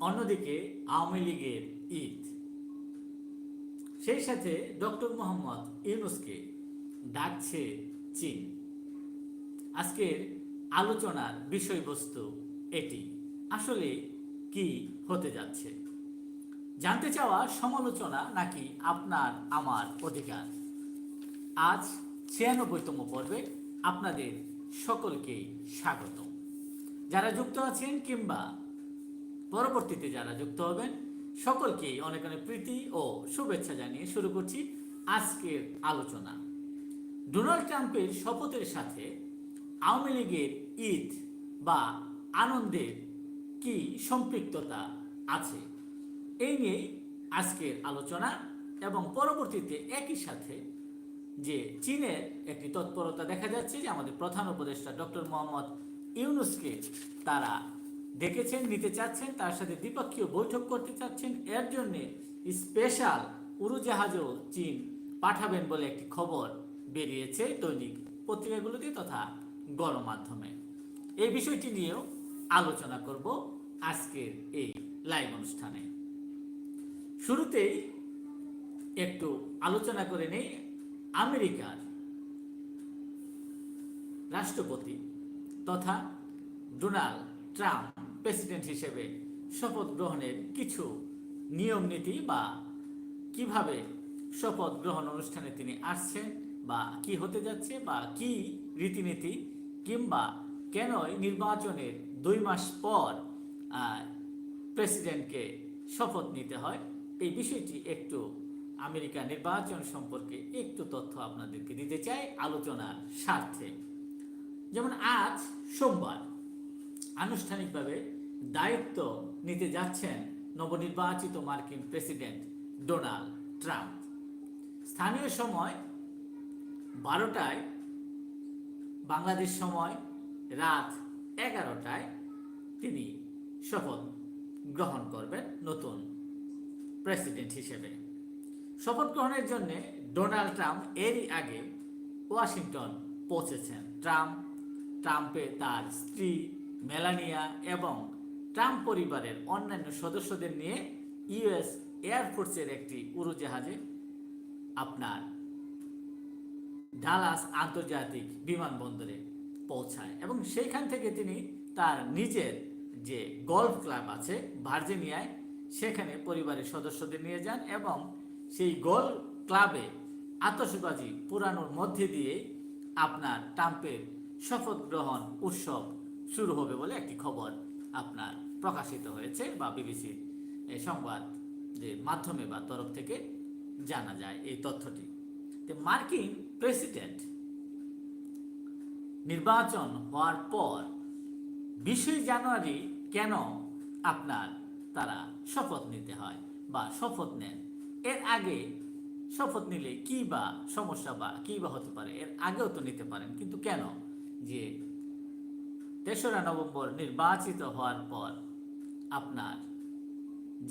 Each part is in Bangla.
অন্যদিকে আওয়ামী লীগের ঈদ। সেই সাথে ডক্টর মোহাম্মদ ইউনুসকে ডাকছে চীন। আজকের আলোচনার বিষয়বস্তু এটি। আসলে কি হতে যাচ্ছে? জানতে চাওয়া সমালোচনা নাকি আপনার আমার অধিকার? আজ ছিয়ানব্বইতম পর্বে আপনাদের সকলকেই স্বাগত যারা যুক্ত আছেন কিংবা পরবর্তীতে যারা যুক্ত হবেন সকলকেই অনেক অনেক প্রীতি ও শুভেচ্ছা জানিয়ে শুরু করছি আজকের আলোচনা। ডোনাল্ড ট্রাম্পের শপথের সাথে আওয়ামী লীগের ঈদ বা আনন্দের কি সম্পৃক্ততা আছে? এই নিয়ে আজকের আলোচনা এবং পরবর্তীতে একই সাথে যে চীনের একটি তৎপরতা দেখা যাচ্ছে যে আমাদের প্রধান উপদেষ্টা ডক্টর মোহাম্মদ ইউনুসকে তারা ডেকেছেন নিতে চাচ্ছেন, তার সাথে দ্বিপক্ষীয় বৈঠক করতে চাচ্ছেন, এর জন্য স্পেশাল উড়োজাহাজও চীন পাঠাবেন বলে একটি খবর বেরিয়েছে দৈনিক পত্রিকাগুলোতে তথা গণমাধ্যমে। এই বিষয়টি নিয়েও আলোচনা করব আজকের এই লাইভ অনুষ্ঠানে। শুরুতেই একটু আলোচনা করে নেই আমেরিকার রাষ্ট্রপতি তথা ডোনাল্ড ট্রাম্প প্রেসিডেন্ট হিসেবে শপথ গ্রহণের কিছু নিয়ম নীতি বা কীভাবে শপথ গ্রহণ অনুষ্ঠানে তিনি আসছেন বা কি হতে যাচ্ছে বা কি রীতিনীতি কিংবা কেনই নির্বাচনের দুই মাস পর প্রেসিডেন্টকে শপথ নিতে হয়, এই বিষয়টি একটু আমেরিকা নির্বাচন সম্পর্কে একটু তথ্য আপনাদেরকে দিতে চাই আলোচনার স্বার্থে। যেমন আজ সোমবার আনুষ্ঠানিকভাবে দায়িত্ব নিতে যাচ্ছেন নবনির্বাচিত মার্কিন প্রেসিডেন্ট ডোনাল্ড ট্রাম্প। স্থানীয় সময় বারোটায়, বাংলাদেশ সময় রাত এগারোটায় তিনি শপথ গ্রহণ করবেন নতুন প্রেসিডেন্ট হিসেবে। শপথ গ্রহণের জন্য ডোনাল্ড ট্রাম্প এরই আগে ওয়াশিংটন পৌঁছেছেন। ট্রাম্প, ট্রাম্পে তার স্ত্রী মেলানিয়া এবং ট্রাম্প পরিবারের অন্যান্য সদস্যদের নিয়ে ইউএস এয়ারফোর্সের একটি উড়োজাহাজে আপনার ডালাস আন্তর্জাতিক বিমানবন্দরে পৌঁছায় এবং সেইখান থেকে তিনি তার নিজের যে গল্ফ ক্লাব আছে ভার্জিনিয়ায়, সেখানে পরিবারের সদস্যদের নিয়ে যান এবং সেই গলফ ক্লাবে আতশবাজি পুরানোর মধ্যে দিয়ে আপনার ট্রাম্পের শপথ গ্রহণ উৎসব শুরু হবে বলে একটি খবর আপনার প্রকাশিত হয়েছে বা বিবিসির সংবাদ যে মাধ্যমে বা তরফ থেকে জানা যায় এই তথ্যটি। মার্কিন প্রেসিডেন্ট নির্বাচন হওয়ার পর বিশে জানুয়ারি কেন আপনার তারা শপথ নিতে হয় বা শপথ নেন? এর আগে শপথ নিলে কি বা সমস্যা বা কি বা হতে পারে? এর আগেও তো নিতে পারেন, কিন্তু কেন? যে তেসরা নভেম্বর নির্বাচিত হওয়ার পর আপনার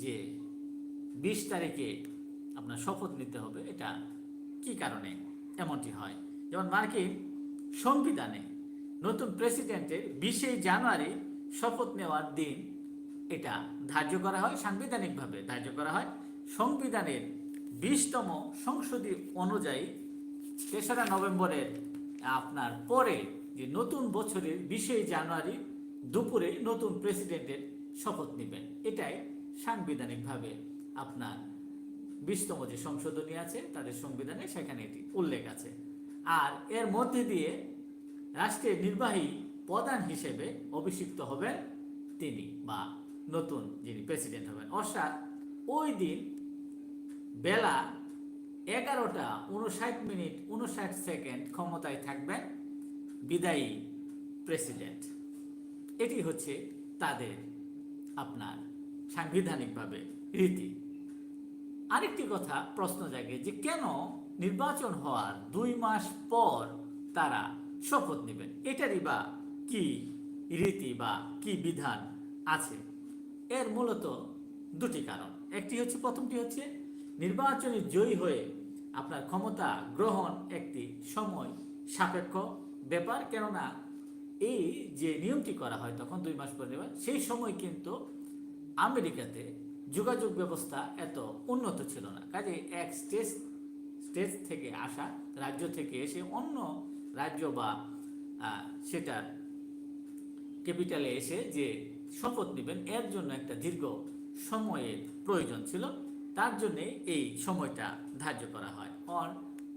যে বিশ তারিখে আপনার শপথ নিতে হবে, এটা কি কারণে এমনটি হয়? যেমন মার্কিন সংবিধানে নতুন প্রেসিডেন্টের বিশে জানুয়ারি শপথ নেওয়ার দিন এটা ধার্য করা হয় সাংবিধানিকভাবে ধার্য করা হয়। সংবিধানের বিশতম সংশোধী অনুযায়ী তেসরা নভেম্বরের আপনার পরে যে নতুন বছরের বিশে জানুয়ারি দুপুরে নতুন প্রেসিডেন্টের শপথ নেবেন। এটাই সাংবিধানিকভাবে আপনার বিশতম যে সংশোধনী আছে, তাদের সংবিধানে সেখানে এটি উল্লেখ আছে। আর এর মধ্যে দিয়ে রাষ্ট্রের নির্বাহী প্রধান হিসেবে অভিষিক্ত হবেন তিনি বা নতুন যিনি প্রেসিডেন্ট হবেন। অর্থাৎ ওই দিন বেলা এগারোটা উনষাট মিনিট, উনষাট সেকেন্ড ক্ষমতায় থাকবেন বিদায়ী প্রেসিডেন্ট। এটি হচ্ছে তাদের আপনার সাংবিধানিকভাবে রীতি। আরেকটি কথা প্রশ্ন জাগে যে কেন নির্বাচন হওয়ার দুই মাস পর তারা শপথ নেবেন? এটারই বা কি রীতি বা কি বিধান আছে? এর মূলত দুটি কারণ। একটি হচ্ছে, প্রথমটি হচ্ছে, নির্বাচনে জয়ী হয়ে আপনার ক্ষমতা গ্রহণ একটি সময় সাপেক্ষ। ব্যাপার, কেননা এই যে নিয়মটি করা হয় তখন দুই মাস পরে সেই সময় কিন্তু আমেরিকাতে যোগাযোগ ব্যবস্থা এত উন্নত ছিল না। কাজে এক স্টেজ স্টেজ থেকে আসা রাজ্য থেকে এসে অন্য রাজ্য বা সেটার ক্যাপিটালে এসে যে শপথ নেবেন, এর জন্য একটা দীর্ঘ সময়ের প্রয়োজন ছিল। তার জন্যে এই সময়টা ধার্য করা হয়।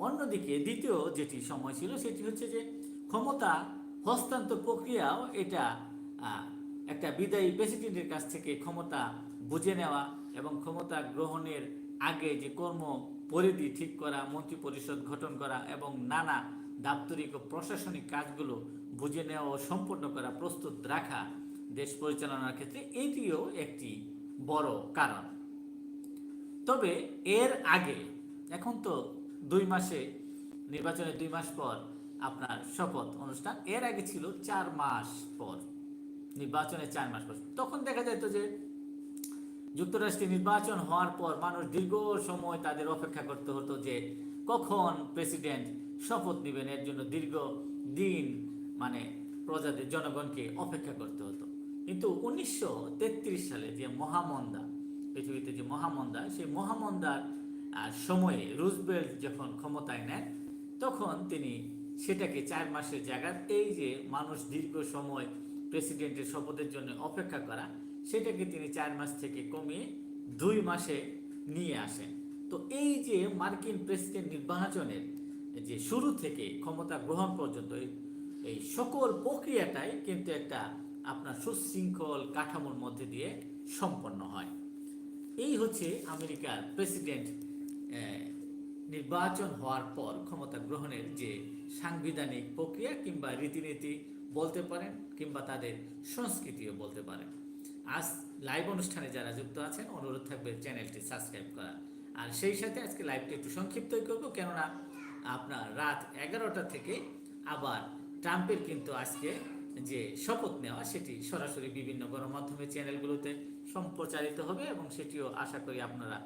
অন্যদিকে দ্বিতীয় যেটি সময় ছিল সেটি হচ্ছে যে ক্ষমতা হস্তান্তর প্রক্রিয়াও এটা একটা বিদায়ী প্রেসিডেন্টের কাছ থেকে ক্ষমতা বুঝে নেওয়া এবং ক্ষমতা গ্রহণের আগে যে কর্ম পরিধি ঠিক করা মন্ত্রী পরিষদ গঠন করা এবং নানা দাপ্তরিক ও প্রশাসনিক কাজগুলো বুঝে নেওয়া ও সম্পন্ন করা প্রস্তুত রাখা দেশ পরিচালনার ক্ষেত্রে এটিও একটি বড় কারণ। তবে এর আগে, এখন তো দুই মাসে, নির্বাচনের দুই মাস পর আপনার শপথ অনুষ্ঠান। এর আগে ছিল চার মাস পর, নির্বাচনের চার মাস পর। তখন দেখা যেত যে যুক্তরাষ্ট্রে নির্বাচন হওয়ার পর মানুষ দীর্ঘ সময় তাদের অপেক্ষা করতে হতো যে কখন প্রেসিডেন্ট শপথ নেবেন। এর জন্য দীর্ঘ দিন মানে প্রজাদের জনগণকে অপেক্ষা করতে হতো। কিন্তু উনিশশো তেত্রিশ সালে যে মহামন্দা, পৃথিবীতে যে মহামন্দা, সেই মহামন্দার সময়ে রুজবেল্ট যখন ক্ষমতায় নেন, তখন তিনি সেটাকে চার মাসের জায়গায় এই যে মানুষ দীর্ঘ সময় প্রেসিডেন্টের শপথের জন্য অপেক্ষা করা, সেটাকে তিনি চার মাস থেকে কমিয়ে দুই মাসে নিয়ে আসেন। তো এই যে মার্কিন প্রেসিডেন্ট নির্বাচনের যে শুরু থেকে ক্ষমতা গ্রহণ পর্যন্ত, এই- এই সকল প্রক্রিয়াটাই কিন্তু একটা আপনার সুশৃঙ্খল কাঠামোর মধ্যে দিয়ে সম্পন্ন হয়। এই হচ্ছে আমেরিকার প্রেসিডেন্ট নির্বাচন হওয়ার পর ক্ষমতা গ্রহণের যে সাংবিধানিক প্রক্রিয়া কিংবা রীতিনীতি বলতে পারেন কিংবা তাদের সংস্কৃতিও বলতে পারেন। আজ লাইভ অনুষ্ঠানে যারা যুক্ত আছেন, অনুরোধ থাকবে চ্যানেলটি সাবস্ক্রাইব করা আর সেই সাথে আজকে লাইভটি একটু সংক্ষিপ্তই করব, কেননা আপনার রাত এগারোটা থেকে আবার ট্রাম্পের কিন্তু আজকে যে শপথ নেওয়া, সেটি সরাসরি বিভিন্ন গণমাধ্যমের চ্যানেলগুলোতে সম্প্রচারিত হবে এবং সেটিও আশা করি আপনারা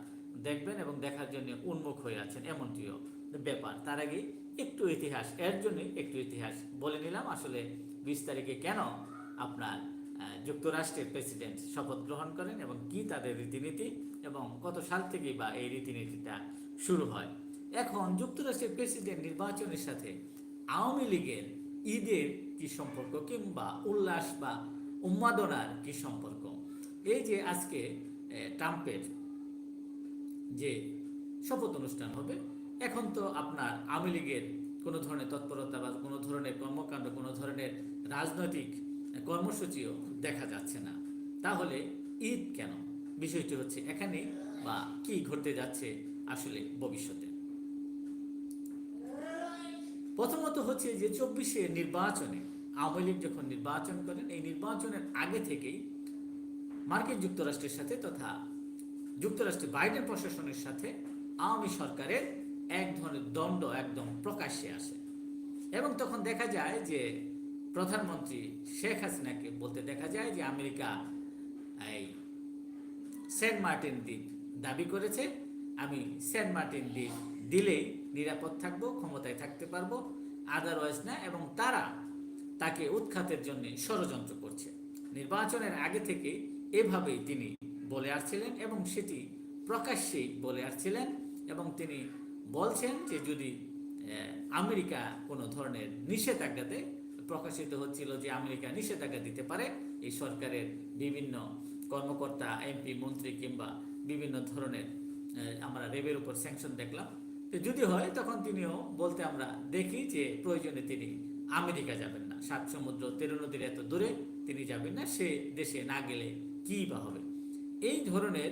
দেখবেন এবং দেখার জন্য উন্মুখ হয়ে আছেন, এমনটিও ব্যাপার। তার আগে একটু ইতিহাস, এর জন্য একটু ইতিহাস বলে নিলাম। আসলে বিশ তারিখে কেন আপনার যুক্তরাষ্ট্রের প্রেসিডেন্ট শপথ গ্রহণ করেন এবং কি তাদের রীতিনীতি এবং কত সাল থেকেই বা এই রীতিনীতিটা শুরু হয়? এখন যুক্তরাষ্ট্রের প্রেসিডেন্ট নির্বাচনের সাথে আওয়ামী লীগের ঈদের কি সম্পর্ক কিংবা উল্লাস বা উন্মাদনার কি সম্পর্ক? এই যে আজকে ট্রাম্পের যে শপথ অনুষ্ঠান হবে এখন তো আপনার আওয়ামী লীগের কোনো ধরনের তৎপরতা বা কোনো ধরনের কর্মকাণ্ড, কোনো ধরনের রাজনৈতিক কর্মসূচিও দেখা যাচ্ছে না। তাহলে ঈদ কেন? বিষয়টি হচ্ছে এখানে বা কি ঘটতে যাচ্ছে আসলে ভবিষ্যতে? প্রথমত হচ্ছে যে চব্বিশে নির্বাচনে আওয়ামী লীগ যখন নির্বাচন করেন, এই নির্বাচনের আগে থেকেই মার্কিন যুক্তরাষ্ট্রের সাথে তথা যুক্তরাষ্ট্রের বাইডেন প্রশাসনের সাথে আওয়ামী সরকারের এক ধরনের দণ্ড একদম প্রকাশ্যে আসে। এবং তখন দেখা যায় যে প্রধানমন্ত্রী শেখ হাসিনাকে বলতে দেখা যায় যে আমেরিকা এই সেন্ট মার্টিন দ্বীপ দাবি করেছে, আমি সেন্ট মার্টিন দ্বীপ দিলেই নিরাপদ থাকব, ক্ষমতায় থাকতে পারব আদারওয়াইজ না, এবং তারা তাকে উৎখাতের জন্য ষড়যন্ত্র করছে। নির্বাচনের আগে থেকে এভাবেই তিনি বলে আসছিলেন এবং সেটি প্রকাশ্যেই বলে আসছিলেন এবং তিনি বলছেন যে যদি আমেরিকা কোনো ধরনের নিষেধাজ্ঞাতে প্রকাশিত হচ্ছিল যে আমেরিকা নিষেধাজ্ঞা দিতে পারে, এই সরকারের বিভিন্ন কর্মকর্তা, এমপি, মন্ত্রী কিংবা বিভিন্ন ধরনের আমরা রেবের উপর স্যাংশন দেখলাম। তো যদি হয়, তখন তিনিও বলতে আমরা দেখি যে প্রয়োজনে তিনি আমেরিকা যাবেন না। সাত সমুদ্র, তেরো নদীর এত দূরে তিনি যাবেন না, সে দেশে না গেলে কী বা হবে? এই ধরনের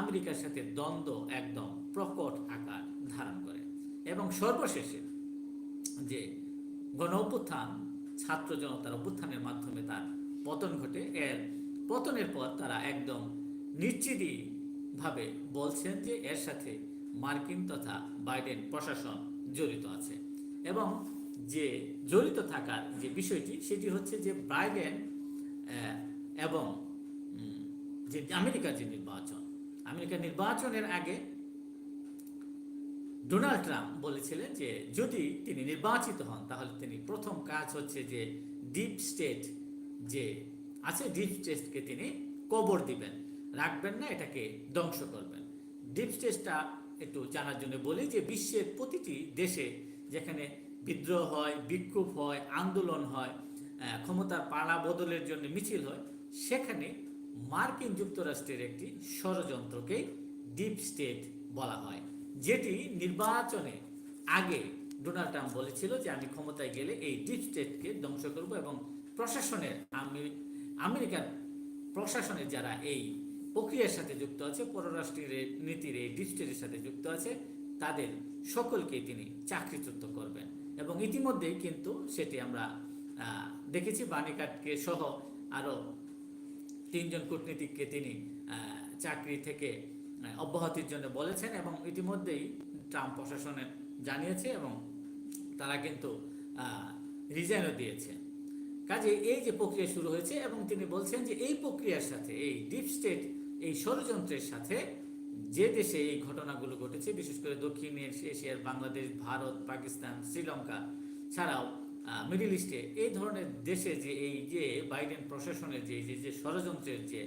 আমেরিকার সাথে দ্বন্দ্ব একদম প্রকট আকার। ধারণ করে। এবং সর্বশেষে যে গণ অভ্যুত্থান ছাত্র জনতার অভ্যুত্থানের মাধ্যমে তার পতন ঘটে, এর পতনের পর তারা একদম নিশ্চিতই ভাবে বলছেন যে এর সাথে মার্কিন তথা বাইডেন প্রশাসন জড়িত আছে। এবং যে জড়িত থাকার যে বিষয়টি, সেটি হচ্ছে যে বাইডেন এবং যে আমেরিকার যে নির্বাচন, আমেরিকার নির্বাচনের আগে ডোনাল্ড ট্রাম্প বলেছিলেন যে, যদি তিনি নির্বাচিত হন, তাহলে তিনি প্রথম কাজ হচ্ছে যে ডিপ স্টেট যে আছে ডিপ স্টেটকে তিনি কবর দিবেন। রাখবেন না, এটাকে ধ্বংস করবেন। ডিপ স্টেটটা একটু জানার জন্য বলি যে, বিশ্বের প্রতিটি দেশে যেখানে বিদ্রোহ হয়, বিক্ষোভ হয়, আন্দোলন হয় ক্ষমতার পালা বদলের জন্য মিছিল হয়, সেখানে মার্কিন যুক্তরাষ্ট্রের একটি ষড়যন্ত্রকেই ডিপ স্টেট বলা হয়। যেটি নির্বাচনে আগে ডোনাল্ড ট্রাম্প বলেছিল যে আমি ক্ষমতায় গেলে এই ডিপ স্টেটকে ধ্বংস করব এবং প্রশাসনের আমেরি- আমেরিকার প্রশাসনের যারা এই প্রক্রিয়ার সাথে যুক্ত আছে, পররাষ্ট্রের নীতির এই ডিপ স্টেটের সাথে যুক্ত আছে, তাদের সকলকে তিনি চাকরিচ্যুত করবেন। এবং ইতিমধ্যেই কিন্তু সেটি আমরা দেখেছি বাণীকাটকে সহ আরও তিনজন কূটনীতিককে তিনি চাকরি থেকে অব্যাহতির জন্য বলেছেন এবং ইতিমধ্যেই ট্রাম্প প্রশাসনে জানিয়েছে এবং তারা কিন্তু রিজাইনও দিয়েছে। কাজে এই যে প্রক্রিয়া শুরু হয়েছে এবং তিনি বলছেন যে এই প্রক্রিয়ার সাথে, এই ডিপ স্টেট এই ষড়যন্ত্রের সাথে যে দেশে এই ঘটনাগুলো ঘটেছে, বিশেষ করে দক্ষিণ এশিয়ার বাংলাদেশ, ভারত, পাকিস্তান, শ্রীলঙ্কা ছাড়াও মিডিল ইস্টে এই ধরনের দেশে যে এই যে বাইডেন প্রশাসনের যে যে যে ষড়যন্ত্রের যে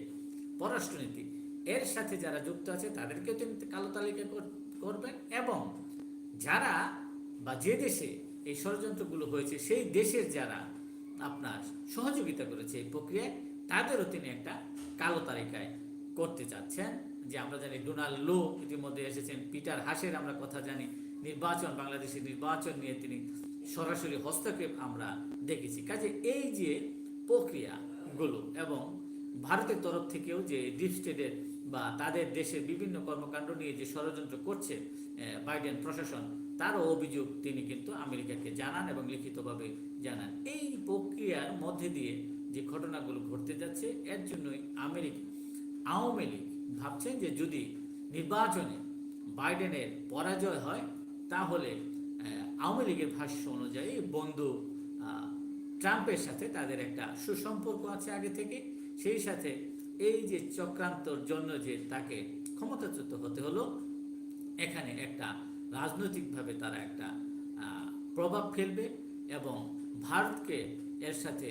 পররাষ্ট্রনীতি এর সাথে যারা যুক্ত আছে তাদেরকেও তিনি কালো তালিকা কর- করবেন এবং যারা বা যে দেশে এই ষড়যন্ত্রগুলো হয়েছে সেই দেশের যারা আপনার সহযোগিতা করেছে এই প্রক্রিয়ায়, তাদেরও তিনি একটা কালো তালিকায় করতে চাচ্ছেন। যে আমরা জানি ডোনাল্ড লো ইতিমধ্যে এসেছেন, পিটার হাসের আমরা কথা জানি, নির্বাচন, বাংলাদেশের নির্বাচন নিয়ে তিনি সরাসরি হস্তক্ষেপ আমরা দেখেছি। কাজে এই যে প্রক্রিয়াগুলো এবং ভারতের তরফ থেকেও যে ডিপ স্টেটের বা তাদের দেশের বিভিন্ন কর্মকাণ্ড নিয়ে যে ষড়যন্ত্র করছে বাইডেন প্রশাসন, তারও অভিযোগ তিনি কিন্তু আমেরিকাকে জানান এবং লিখিতভাবে জানান। এই প্রক্রিয়ার মধ্যে দিয়ে যে ঘটনাগুলো ঘটতে যাচ্ছে, এর জন্যই আমেরিকা আওয়ামী লীগ ভাবছেন যে যদি নির্বাচনে বাইডেনের পরাজয় হয়, তাহলে আওয়ামী লীগের ভাষ্য অনুযায়ী বন্ধু ট্রাম্পের সাথে তাদের একটা সুসম্পর্ক আছে আগে থেকে। সেই সাথে এই যে চক্রান্তর জন্য যে তাকে ক্ষমতাচ্যুত হতে হলো, এখানে একটা রাজনৈতিকভাবে তারা একটা প্রভাব ফেলবে এবং ভারতকে এর সাথে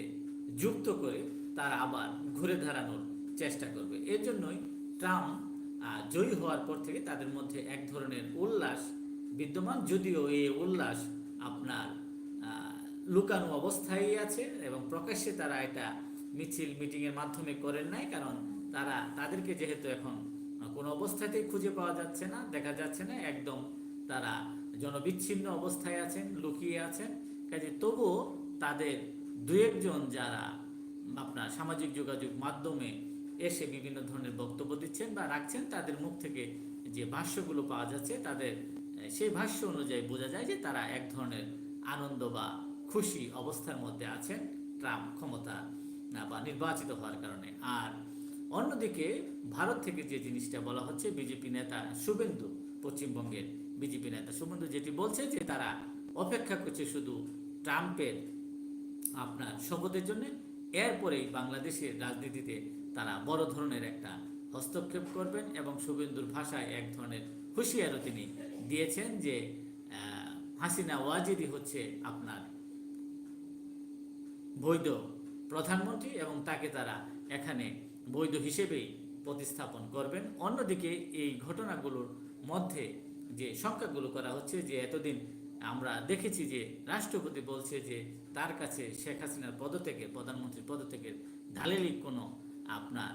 যুক্ত করে তারা আবার ঘুরে দাঁড়ানোর চেষ্টা করবে। এর জন্যই ট্রাম্প জয়ী হওয়ার পর থেকে তাদের মধ্যে এক ধরনের উল্লাস বিদ্যমান, যদিও এই উল্লাস আপনার লুকানো অবস্থায় আছে এবং প্রকাশ্যে তারা এটা মিছিল মিটিংয়ের মাধ্যমে করেন নাই, কারণ তারা, তাদেরকে যেহেতু এখন কোনো অবস্থাতেই খুঁজে পাওয়া যাচ্ছে না, দেখা যাচ্ছে না, একদম তারা জনবিচ্ছিন্ন অবস্থায় আছেন, লুকিয়ে আছেন। কাজে তবুও তাদের দু একজন যারা আপনার সামাজিক যোগাযোগ মাধ্যমে এসে বিভিন্ন ধরনের বক্তব্য দিচ্ছেন বা রাখছেন, তাদের মুখ থেকে যে ভাষ্যগুলো পাওয়া যাচ্ছে, তাদের, সেই ভাষ্য অনুযায়ী বোঝা যায় যে তারা এক ধরনের আনন্দ বা খুশি অবস্থার মধ্যে আছেন। ট্রাম্প ক্ষমতা আহ, বা নির্বাচিত হওয়ার কারণে। আর অন্যদিকে ভারত থেকে যে জিনিসটা বলা হচ্ছে বিজেপি নেতা শুভেন্দু পশ্চিমবঙ্গের বিজেপি নেতা শুভেন্দু যেটি বলছে যে তারা অপেক্ষা করছে শুধু ট্রাম্পের আপনার শপথের জন্য এরপরেই বাংলাদেশের রাজনীতিতে তারা বড় ধরনের একটা হস্তক্ষেপ করবেন এবং শুভেন্দুর ভাষায় এক ধরনের হুঁশিয়ারও তিনি দিয়েছেন যে হাসিনা ওয়াজিদি হচ্ছে আপনার বৈধ প্রধানমন্ত্রী এবং তাকে তারা এখানে বৈধ হিসেবেই প্রতিস্থাপন করবেন। অন্যদিকে এই ঘটনাগুলোর মধ্যে যে সংখ্যাগুলো করা হচ্ছে, যে এতদিন আমরা দেখেছি যে রাষ্ট্রপতি বলছে যে তার কাছে শেখ হাসিনার পদত্যাগের প্রধানমন্ত্রীর পদত্যাগের ঢালেরই কোনো আপনার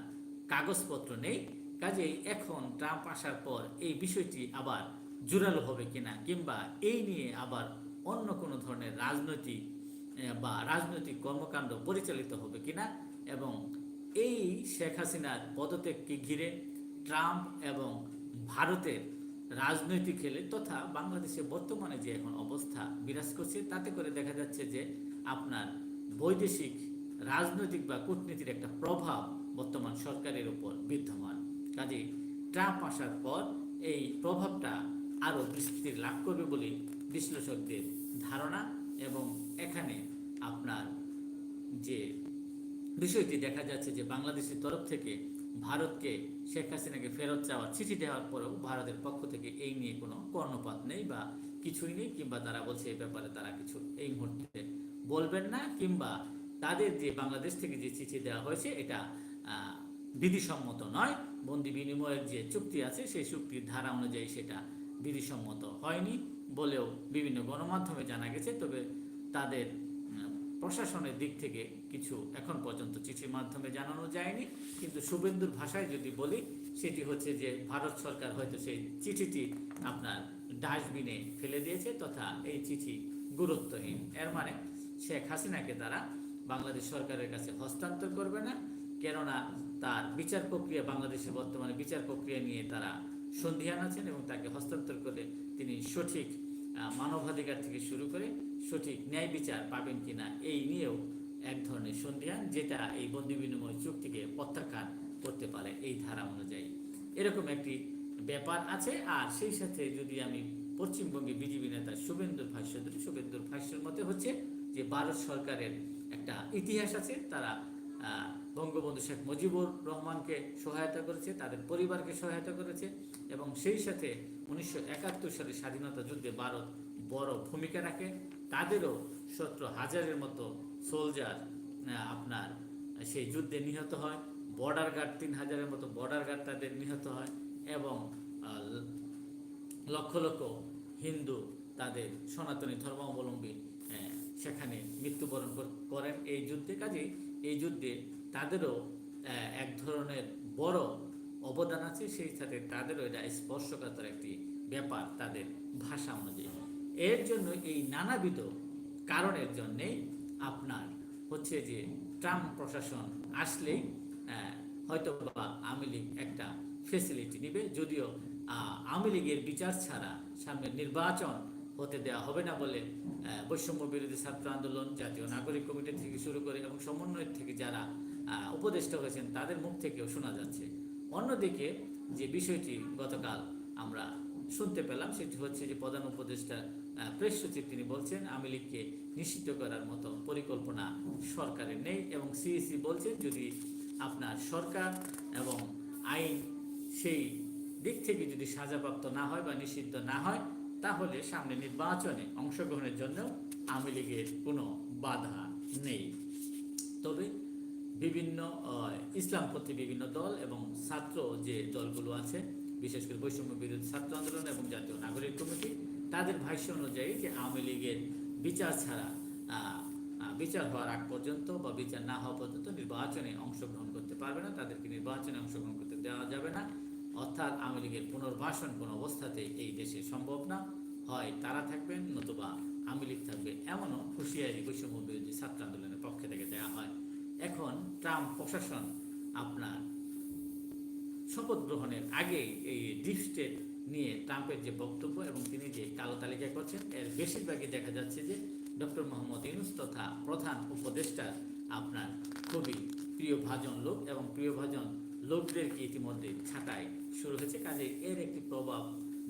কাগজপত্র নেই। কাজেই এখন ট্রাম্প আসার পর এই বিষয়টি আবার জোরালো হবে কিনা কিংবা এই নিয়ে আবার অন্য কোনো ধরনের রাজনৈতিক বা রাজনৈতিক কর্মকাণ্ড পরিচালিত হবে কিনা এবং এই শেখ হাসিনার পদত্যাগকে ঘিরে ট্রাম্প এবং ভারতের রাজনৈতিক খেলে তথা বাংলাদেশে বর্তমানে যে এখন অবস্থা বিরাজ করছে, তাতে করে দেখা যাচ্ছে যে আপনার বৈদেশিক রাজনৈতিক বা কূটনীতির একটা প্রভাব বর্তমান সরকারের উপর বিদ্যমান। কাজেই ট্রাম্প আসার পর এই প্রভাবটা আরও বিস্তৃতি লাভ করবে বলে বিশ্লেষকদের ধারণা। এবং এখানে আপনার যে বিষয়টি দেখা যাচ্ছে যে বাংলাদেশের তরফ থেকে ভারতকে শেখ হাসিনাকে ফেরত চাওয়ার চিঠি দেওয়ার পরেও ভারতের পক্ষ থেকে এই নিয়ে কোনো কর্ণপাত নেই বা কিছুই নেই, কিংবা তারা বলছে এই ব্যাপারে তারা কিছু এই মুহূর্তে বলবেন না, কিংবা তাদের যে বাংলাদেশ থেকে যে চিঠি দেওয়া হয়েছে এটা বিধিসম্মত নয়। বন্দি বিনিময়ের যে চুক্তি আছে, সেই চুক্তির ধারা অনুযায়ী সেটা বিধিসম্মত হয়নি। বলেও বিভিন্ন গণমাধ্যমে জানা গেছে, তবে তাদের প্রশাসনের দিক থেকে কিছু এখন পর্যন্ত চিঠির মাধ্যমে জানানো যায়নি। কিন্তু শুভেন্দুর ভাষায় যদি বলি, সেটি হচ্ছে যে ভারত সরকার হয়তো সেই চিঠিটি আপনার ডাস্টবিনে ফেলে দিয়েছে তথা এই চিঠি গুরুত্বহীন। এর মানে শেখ হাসিনাকে তারা বাংলাদেশ সরকারের কাছে হস্তান্তর করবে না, কেননা তার বিচার প্রক্রিয়া বাংলাদেশের বর্তমানে বিচার প্রক্রিয়া নিয়ে তারা সন্ধিহান আছেন এবং তাকে হস্তান্তর করে তিনি সঠিক মানবাধিকার থেকে শুরু করে সঠিক ন্যায় বিচার পাবেন কিনা এই নিয়েও এক ধরনের সন্ধিহান যেটা এই বন্দি বিনিময় চুক্তিকে প্রত্যাখ্যান করতে পারে এই ধারা অনুযায়ী। এরকম একটি ব্যাপার আছে, আর সেই সাথে যদি আমি পশ্চিমবঙ্গে বিজেপি নেতা শুভেন্দুর ভাষ্য ধরি শুভেন্দুর ভাষ্যের মতে হচ্ছে যে, ভারত সরকারের একটা ইতিহাস আছে, তারা বঙ্গবন্ধু শেখ মুজিবুর রহমানকে সহায়তা করেছে, তাদের পরিবারকে সহায়তা করেছে এবং সেই সাথে উনিশশো একাত্তর সালে স্বাধীনতা যুদ্ধে ভারত বড় ভূমিকা রাখে। তাদেরও সতেরো হাজারের মতো সোলজার আপনার সেই যুদ্ধে নিহত হয়। বর্ডার গার্ড তিন হাজারের মতো বর্ডার গার্ড তাদের নিহত হয় এবং লক্ষ লক্ষ হিন্দু তাদের সনাতনী ধর্মাবলম্বী সেখানে মৃত্যুবরণ করেন এই যুদ্ধে। কাজে এই যুদ্ধে তাদেরও এক ধরনের বড় অবদান আছে, সেই সাথে তাদেরও এটা স্পর্শকাতর একটি ব্যাপার তাদের ভাষা অনুযায়ী। এর জন্য এই নানাবিধ কারণের জন্যে আপনার হচ্ছে যে ট্রাম্প প্রশাসন আসলেই হয়তো বা আওয়ামী লীগ একটা ফেসিলিটি নিবে যদিও আওয়ামী লীগের বিচার ছাড়া সামনে নির্বাচন হতে দেওয়া হবে না বলে বৈষম্য বিরোধী ছাত্র আন্দোলন, জাতীয় নাগরিক কমিটি থেকে শুরু করে এবং সমন্বয় থেকে যারা উপদেষ্টা হয়েছেন, তাদের মুখ থেকেও শোনা যাচ্ছে। অন্যদিকে যে বিষয়টি গতকাল আমরা শুনতে পেলাম, সেটি হচ্ছে যে প্রধান উপদেষ্টা প্রেস সচিব তিনি বলছেন, আওয়ামী লীগকে নিষিদ্ধ করার মতো পরিকল্পনা সরকারের নেই এবং সিইসি বলছে যদি আপনার সরকার এবং আইন সেই দিক থেকে যদি সাজাপ্রাপ্ত না হয় বা নিষিদ্ধ না হয়, তাহলে সামনে নির্বাচনে অংশগ্রহণের জন্য আওয়ামী লীগের কোনো বাধা নেই। তবে বিভিন্ন ইসলামপন্থী বিভিন্ন দল এবং ছাত্র যে দলগুলো আছে, বিশেষ করে বৈষম্য বিরোধী ছাত্র আন্দোলন এবং জাতীয় নাগরিক কমিটি, তাদের ভাষ্য অনুযায়ী যে আওয়ামী লীগের বিচার ছাড়া বিচার হওয়ার আগ পর্যন্ত বা বিচার না হওয়া পর্যন্ত নির্বাচনে অংশগ্রহণ করতে পারবে না, তাদেরকে নির্বাচনে অংশগ্রহণ করতে দেওয়া যাবে না। অর্থাৎ আওয়ামী লীগের পুনর্বাসন কোনো অবস্থাতেই এই দেশে সম্ভব না। হয় তারা থাকবেন, নতুবা আওয়ামী লীগ থাকবে, এমনও হুঁশিয়ারি বৈষম্য বিরোধী ছাত্র আন্দোলনের পক্ষে থেকে দেওয়া হয়। এখন ট্রাম্প প্রশাসন আপনার শপথ গ্রহণের আগেই এই ডিপ স্টেট নিয়ে ট্রাম্পের যে বক্তব্য এবং তিনি যে কালো তালিকা করছেন, এর বেশিরভাগই দেখা যাচ্ছে যে ডক্টর মোহাম্মদ ইউনুস তথা প্রধান উপদেষ্টা আপনার খুবই প্রিয় ভাজন লোক এবং প্রিয় ভাজন লোকদেরকে ইতিমধ্যে ছাঁটাই শুরু হয়েছে। কাজে এর একটি প্রভাব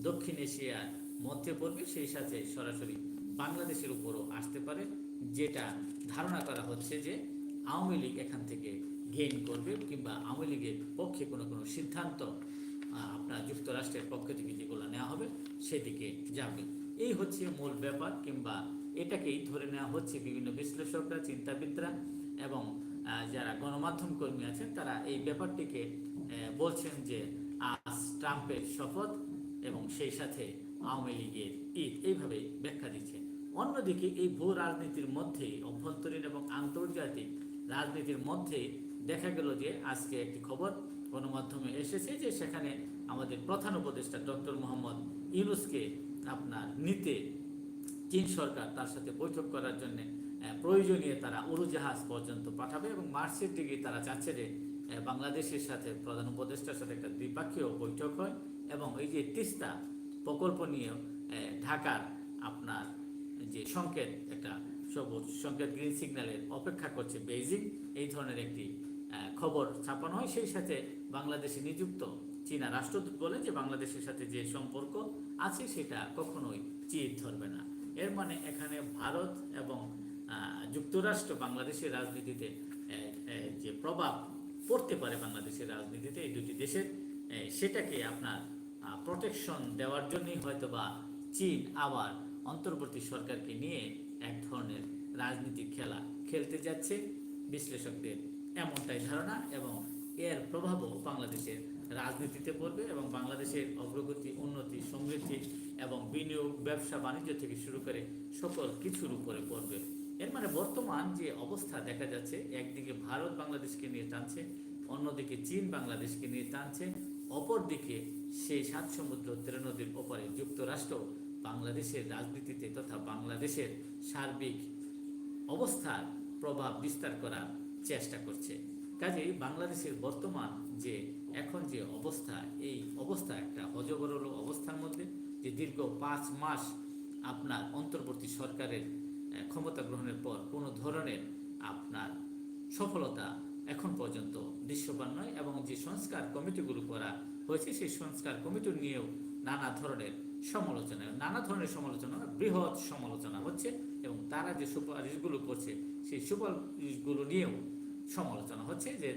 দক্ষিণ এশিয়ার মধ্যে পড়বে, সেই সাথে সরাসরি বাংলাদেশের উপরও আসতে পারে। যেটা ধারণা করা হচ্ছে যে আওয়ামী লীগ এখান থেকে গেইন করবে কিংবা আওয়ামী লীগের পক্ষে কোনো কোনো সিদ্ধান্ত আপনার যুক্তরাষ্ট্রের পক্ষ থেকে যেগুলো নেওয়া হবে সেদিকে যাবে। এই হচ্ছে মূল ব্যাপার কিংবা এটাকেই ধরে নেওয়া হচ্ছে বিভিন্ন বিশ্লেষকরা, চিন্তাবিদরা এবং যারা গণমাধ্যম কর্মী আছেন তারা এই ব্যাপারটিকে বলছেন যে আজ ট্রাম্পের শপথ এবং সেই সাথে আওয়ামী লীগের ঈদ এইভাবে ব্যাখ্যা দিচ্ছে। অন্যদিকে এই ভূ রাজনীতির মধ্যে অভ্যন্তরীণ এবং আন্তর্জাতিক রাজনীতির মধ্যে দেখা গেল যে আজকে একটি খবর গণমাধ্যমে এসেছে যে সেখানে আমাদের প্রধান উপদেষ্টা ডক্টর মোহাম্মদ ইউনুসকে আপনার নিতে চীন সরকার তার সাথে বৈঠক করার জন্য প্রয়োজনীয় তারা উড়োজাহাজ পর্যন্ত পাঠাবে এবং মার্চের দিকে তারা চাচ্ছে যে বাংলাদেশের সাথে প্রধান উপদেষ্টার সাথে একটা দ্বিপাক্ষীয় বৈঠক হয় এবং এই যে তিস্তা প্রকল্প নিয়ে ঢাকার আপনার যে সংকেত একটা সবুজ সংকেত গ্রিন সিগন্যালের অপেক্ষা করছে বেইজিং। এই ধরনের একটি খবর ছাপানো হয়। সেই সাথে বাংলাদেশে নিযুক্ত চীনা রাষ্ট্রদূত বলে যে বাংলাদেশের সাথে যে সম্পর্ক আছে সেটা কখনোই চির ধরবে না। এর মানে এখানে ভারত এবং যুক্তরাষ্ট্র বাংলাদেশের রাজনীতিতে যে প্রভাব পড়তে পারে বাংলাদেশের রাজনীতিতে এই দুটি দেশের সেটাকে আপনার প্রোটেকশন দেওয়ার জন্যই হয়তো বা চীন আবার অন্তর্বর্তী সরকারকে নিয়ে এক ধরনের রাজনীতিক খেলা খেলতে যাচ্ছে বিশ্লেষকদের। এমনটাই ধারণা এবং এর প্রভাবও বাংলাদেশের রাজনীতিতে পড়বে এবং বাংলাদেশের অগ্রগতি, উন্নতি, সমৃদ্ধি এবং বিনিয়োগ, ব্যবসা, বাণিজ্য থেকে শুরু করে সকল কিছুর উপরে পড়বে। এর মানে বর্তমান যে অবস্থা দেখা যাচ্ছে, একদিকে ভারত বাংলাদেশকে নিয়ে টানছে, অন্যদিকে চীন বাংলাদেশকে নিয়ে টানছে, অপরদিকে সেই সাত সমুদ্র তেরো নদীর ওপরে যুক্তরাষ্ট্র বাংলাদেশের রাজনীতিতে তথা বাংলাদেশের সার্বিক অবস্থার প্রভাব বিস্তার করার চেষ্টা করছে। কাজেই বাংলাদেশের বর্তমান যে এখন যে অবস্থা, এই অবস্থা একটা হজবরল অবস্থার মধ্যে যে দীর্ঘ পাঁচ মাস আপনার অন্তর্বর্তী সরকারের ক্ষমতা গ্রহণের পর কোনো ধরনের আপনার সফলতা এখন পর্যন্ত দৃশ্যমান নয় এবং যে সংস্কার কমিটিগুলো করা হয়েছে, সেই সংস্কার কমিটি নিয়েও নানা ধরনের সমালোচনা, নানা ধরনের সমালোচনা, বৃহৎ সমালোচনা হচ্ছে। এবং তারা যে সুপারিশগুলো করছে, সেই সুপারিশগুলো নিয়েও সমালোচনা হচ্ছে যে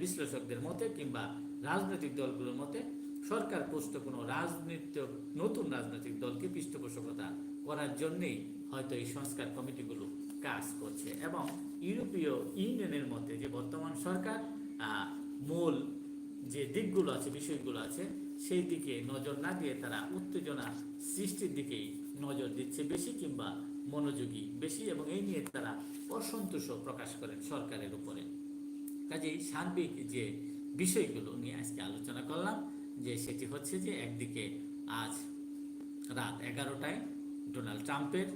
বিশ্লেষকদের মতে কিংবা রাজনৈতিক দলগুলোর মতে সরকার পোস্ত কোনো রাজনীতি, নতুন রাজনৈতিক দলকে পৃষ্ঠপোষকতা করার জন্যেই হয়তো এই সংস্কার কমিটিগুলো কাজ করছে এবং ইউরোপীয় ইউনিয়নের মধ্যে যে বর্তমান সরকার মূল যে দিকগুলো আছে, বিষয়গুলো আছে, সেই দিকে নজর না দিয়ে তারা উত্তেজনা সৃষ্টির দিকেই নজর দিচ্ছে বেশি কিংবা মনোযোগী, বেশি এবং এই নিয়ে তারা অসন্তোষ প্রকাশ করেন সরকারের উপরে। কাজেই সার্বিক যে বিষয়গুলো নিয়ে আজকে আলোচনা করলাম, যে সেটি হচ্ছে যে একদিকে আজ রাত এগারোটায় ডোনাল্ড ট্রাম্পের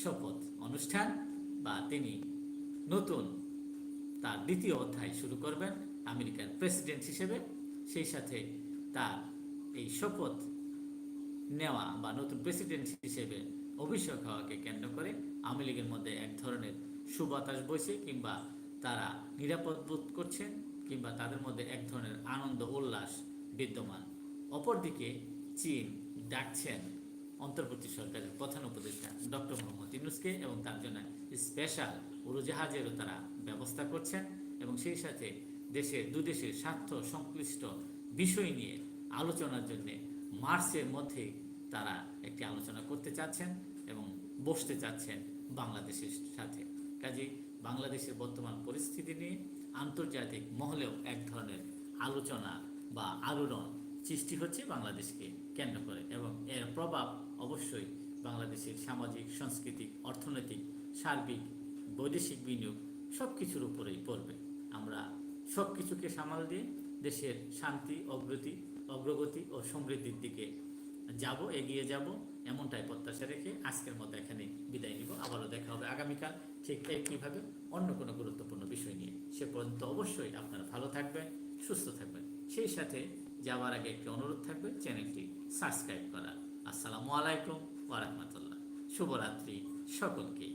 শপথ অনুষ্ঠান বা তিনি নতুন তার দ্বিতীয় অধ্যায় শুরু করবেন আমেরিকার প্রেসিডেন্ট হিসেবে। সেই সাথে তার এই শপথ নেওয়া বা নতুন প্রেসিডেন্ট হিসেবে অভিষেক হওয়াকে কেন্দ্র করে আওয়ামী লীগের মধ্যে এক ধরনের সুবাতাস বইছে কিংবা তারা নিরাপদ বোধ করছেন কিংবা তাদের মধ্যে এক ধরনের আনন্দ উল্লাস বিদ্যমান। অপরদিকে চীন ডাকছেন অন্তর্বর্তী সরকারের প্রধান উপদেষ্টা ডক্টর মোহাম্মদ ইউনুসকে এবং তার জন্য স্পেশাল উড়োজাহাজেরও তারা ব্যবস্থা করছেন এবং সেই সাথে দেশের দুদেশের স্বার্থ সংশ্লিষ্ট বিষয় নিয়ে আলোচনার জন্যে মার্চের মধ্যে তারা একটি আলোচনা করতে চাচ্ছেন। বসতে চাচ্ছেন বাংলাদেশের সাথে। কাজে বাংলাদেশের বর্তমান পরিস্থিতি নিয়ে আন্তর্জাতিক মহলেও এক ধরনের আলোচনা বা আলোড়ন সৃষ্টি হচ্ছে বাংলাদেশকে কেন্দ্র করে এবং এর প্রভাব অবশ্যই বাংলাদেশের সামাজিক, সাংস্কৃতিক, অর্থনৈতিক, সার্বিক, বৈদেশিক বিনিয়োগ সব কিছুর উপরেই পড়বে। আমরা সব কিছুকে সামাল দিয়ে দেশের শান্তি, অগ্রতি, অগ্রগতি ও সমৃদ্ধির দিকে যাব, এগিয়ে যাব, এমনটাই প্রত্যাশা রেখে আজকের মতো এখানে বিদায় নিব। আবারও দেখা হবে আগামীকাল ঠিক একইভাবে অন্য কোনো গুরুত্বপূর্ণ বিষয় নিয়ে। সে পর্যন্ত অবশ্যই আপনারা ভালো থাকবেন, সুস্থ থাকবেন। সেই সাথে যাওয়ার আগে একটি অনুরোধ থাকবে, চ্যানেলটি সাবস্ক্রাইব করার। আসসালামু আলাইকুম ওরহমতুল্লাহ শুভরাত্রি সকলকেই।